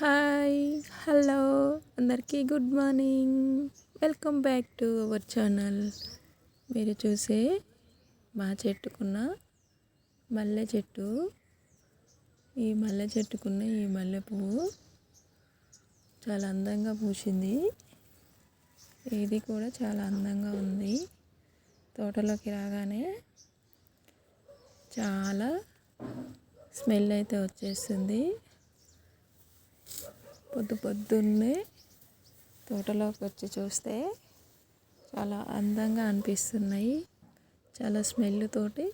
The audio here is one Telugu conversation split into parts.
హాయ్ హలో అందరికీ good morning. Welcome back to our channel. మీరు చూసే మా చెట్టుకున్న మల్లె చెట్టు. ఈ మల్లె చెట్టుకున్న ఈ మల్లె పువ్వు చాలా అందంగా పూసింది. ఇది కూడా చాలా అందంగా ఉంది. తోటలోకి రాగానే చాలా స్మెల్ అయితే వచ్చేస్తుంది. పొద్దు పొద్దున్నే తోటలోకి వచ్చి చూస్తే చాలా అందంగా అనిపిస్తున్నాయి. చాలా స్మెల్ తోటి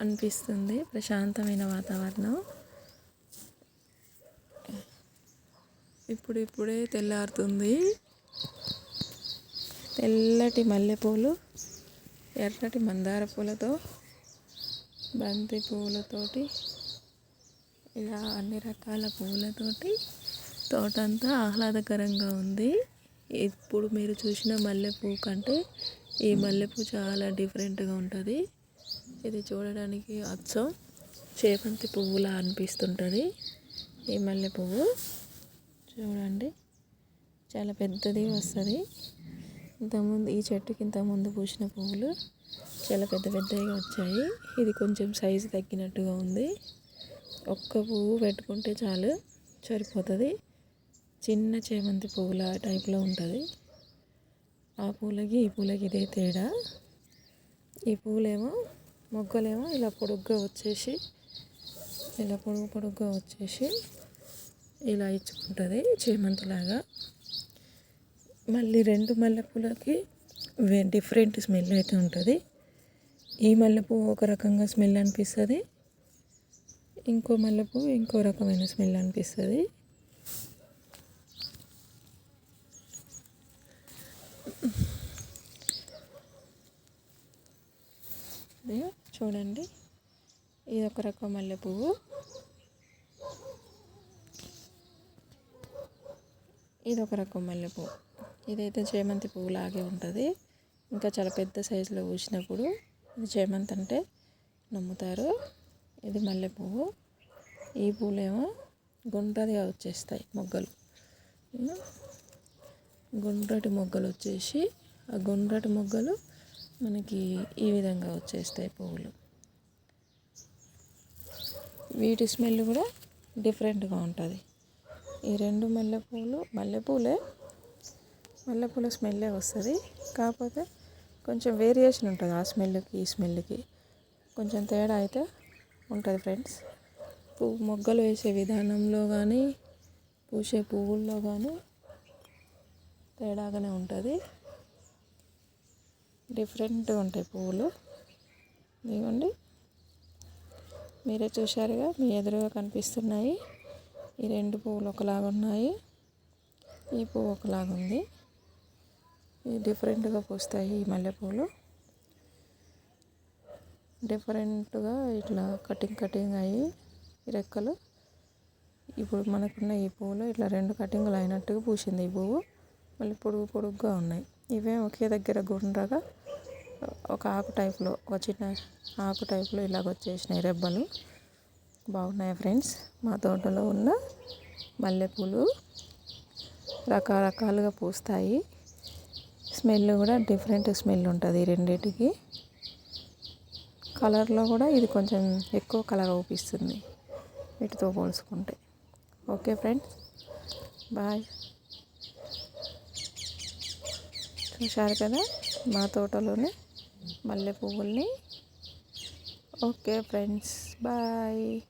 అనిపిస్తుంది. ప్రశాంతమైన వాతావరణం. ఇప్పుడు ఇప్పుడే తెల్లారుతుంది. తెల్లటి మల్లెపూలు ఎర్రటి మందార పూలతో బంతి పూలతోటి ఇలా అన్ని రకాల పూలతోటి తోట అంతా ఆహ్లాదకరంగా ఉంది. ఇప్పుడు మీరు చూసిన మల్లెపూ కంటే ఈ మల్లెపూ చాలా డిఫరెంట్గా ఉంటుంది. ఇది చూడడానికి అచ్చం చేపంతి పువ్వులా అనిపిస్తుంటుంది. ఈ మల్లె పువ్వు చూడండి చాలా పెద్దది వస్తుంది. ఇంతకుముందు ఈ చెట్టుకి ఇంతకుముందు పూసిన పువ్వులు చాలా పెద్ద పెద్దగా వచ్చాయి. ఇది కొంచెం సైజు తగ్గినట్టుగా ఉంది. ఒక్క పువ్వు పెట్టుకుంటే చాలు సరిపోతుంది. చిన్న చేమంతి పువ్వుల టైప్లో ఉంటుంది. ఆ పూలకి ఈ పూలకి ఇదే తేడా. ఈ పూలేమో మొగ్గలేమో ఇలా పొడుగ్గా వచ్చేసి ఇలా పొడుగు పొడుగ్గా వచ్చేసి ఇలా ఇచ్చుకుంటుంది చేమంతిలాగా. మళ్ళీ రెండు మల్లెపూలకి డిఫరెంట్ స్మెల్ అయితే ఉంటుంది. ఈ మల్లెపూ ఒక రకంగా స్మెల్ అనిపిస్తుంది. ఇంకో మల్లెపూ ఇంకో రకమైన స్మెల్ అనిపిస్తుంది. చూడండి. ఇది ఒక రకం మల్లెపువ్వు ఇది ఒక రకం మల్లెపువ్వు ఇదైతే చేమంతి పువ్వు లాగే ఉంటుంది. ఇంకా చాలా పెద్ద సైజులో పూసినప్పుడు ఇది చేమంతి అంటే నమ్ముతారు. ఇది మల్లె పువ్వు ఈ పూలేమో గుండ్రదిగా వచ్చేస్తాయి మొగ్గలు. గుండ్రటి మొగ్గలు వచ్చేసి ఆ గుండ్రటి మొగ్గలు మనకి ఈ విధంగా వచ్చేస్తాయి పువ్వులు. వీటి స్మెల్ కూడా డిఫరెంట్గా ఉంటుంది. ఈ రెండు మల్లెపూలు మల్లెపూలే మల్లెపూల స్మెల్లే వస్తుంది. కాకపోతే కొంచెం వేరియేషన్ ఉంటుంది ఆ స్మెల్కి ఈ స్మెల్కి. కొంచెం తేడా అయితే ఉంటుంది ఫ్రెండ్స్ పువ్వు మొగ్గలు వేసే విధానంలో కానీ పూసే పువ్వుల్లో కానీ తేడాగానే ఉంటుంది. డిఫరెంట్గా ఉంటాయి పువ్వులు. ఇదిగోండి. మీరే చూశారుగా మీ ఎదురుగా కనిపిస్తున్నాయి. ఈ రెండు పువ్వులు ఒకలాగా ఉన్నాయి. ఈ పువ్వు ఒకలాగా ఉంది ఇది డిఫరెంట్గా పూస్తాయి ఈ మల్లెపూలు డిఫరెంట్గా ఇట్లా కటింగ్ కటింగ్ అయ్యి రెక్కలు. ఇప్పుడు మనకున్న ఈ పువ్వులో ఇట్లా రెండు కటింగ్లు అయినట్టుగా పూసింది ఈ పువ్వు. మళ్ళీ పొడుగు పొడుగ్గా ఉన్నాయి. ఇవే ఒకే దగ్గర గుండ్రగా ఒక ఆకు టైప్లో ఒక చిన్న ఆకు టైప్లో ఇలాగ వచ్చేసినాయి రెబ్బలు. బాగున్నాయి ఫ్రెండ్స్? మా తోటలో ఉన్న మల్లెపూలు రకరకాలుగా పూస్తాయి. స్మెల్ కూడా డిఫరెంట్ స్మెల్ ఉంటుంది రెండింటికి. కలర్లో కూడా ఇది కొంచెం ఎక్కువ కలర్ అవుపిస్తుంది. వీటితో పోల్చుకుంటే. Okay friends. బాయ్. చూశారు కదా? మా తోటలోనే మల్లె పువ్వుల్ని. Okay friends. బాయ్.